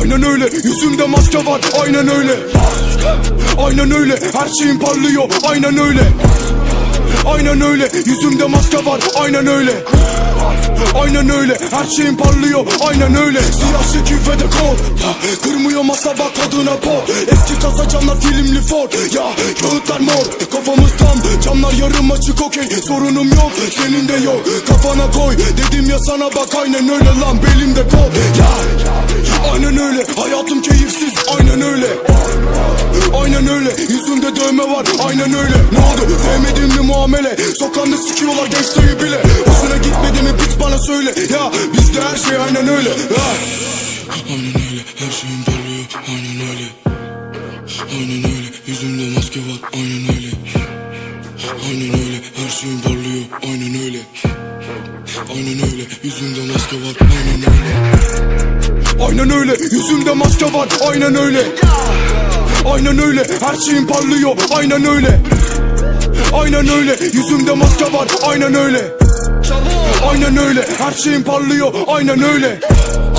Aynen öyle yüzümde maske var aynen öyle. Aynen öyle her şeyim parlıyor aynen öyle Aynen öyle yüzümde maske var aynen öyle. Aynen öyle her şeyim parlıyor aynen öyle. Siyah şekil ve de ya, Kırmıyor masa bak tadına pot Eski kasa camlar filmli Ford. Ya kağıtlar mor Kafamız tam. Camlar yarım açık okey Sorunum yok senin de yok. Kafana koy dedim ya sana bak aynen öyle lan belimde kol. Ya aynen öyle hayatım keyifsiz aynen öyle var. Aynen öyle. Ne oldu? Sevmediğim bir muamele. Sokağında sikiyorlar gençliği bile. Hoşuna gitmedi mi? Piç bana söyle. Ya bizde her şey aynen öyle. Ya. Aynen öyle. Her şeyim parlıyor aynen öyle. Aynen öyle. Yüzümde maske var. Aynen öyle. Aynen öyle. Her şeyim parlıyor aynen öyle. Aynen öyle. Yüzümde maske var. Aynen öyle. Aynen öyle. Yüzümde maske var. Aynen öyle Aynen öyle her şeyim parlıyor. Aynen öyle. Aynen öyle yüzümde maske var. Aynen öyle. Aynen öyle her şeyim parlıyor. Aynen öyle.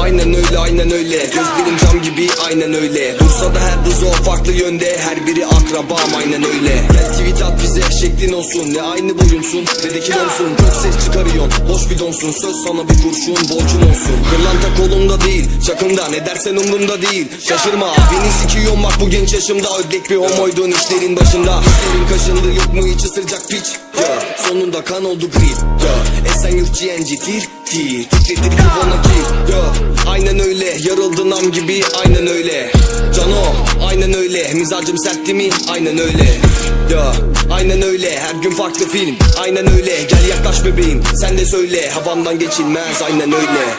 Aynen öyle aynen öyle. Gözlerim cam gibi aynen öyle. Dursa da her buzo farklı yönde. Her biri akrabam aynen öyle. Gel tweet şeklin olsun Ne aynı boyunsun ne de kilonsun. Çok ses çıkarıyorsun boş bidonsun. Söz sana bir kurşun borcun olsun. Kırlanta kolumda değil çakımda Ne dersen umrumda değil. Şaşırma beni sikiyorsun bak bu genç yaşımda. Ödlek bir homoydun işlerin başında. İşlerin kaşındı yok mu hiç ısıracak piç? Ya, Sonunda kan oldu grip. Ya, Esenyurt GNG tir tir. Titretir kafana ki ya, Aynen öyle yarıldın am gibi aynen öyle Cano aynen öyle. Mizacım sertti mi? Aynen öyle. Ya, Aynen öyle. Her gün farklı film. Aynen öyle. Gel yaklaş bebeğim. Sen de söyle. Havamdan geçilmez. Aynen öyle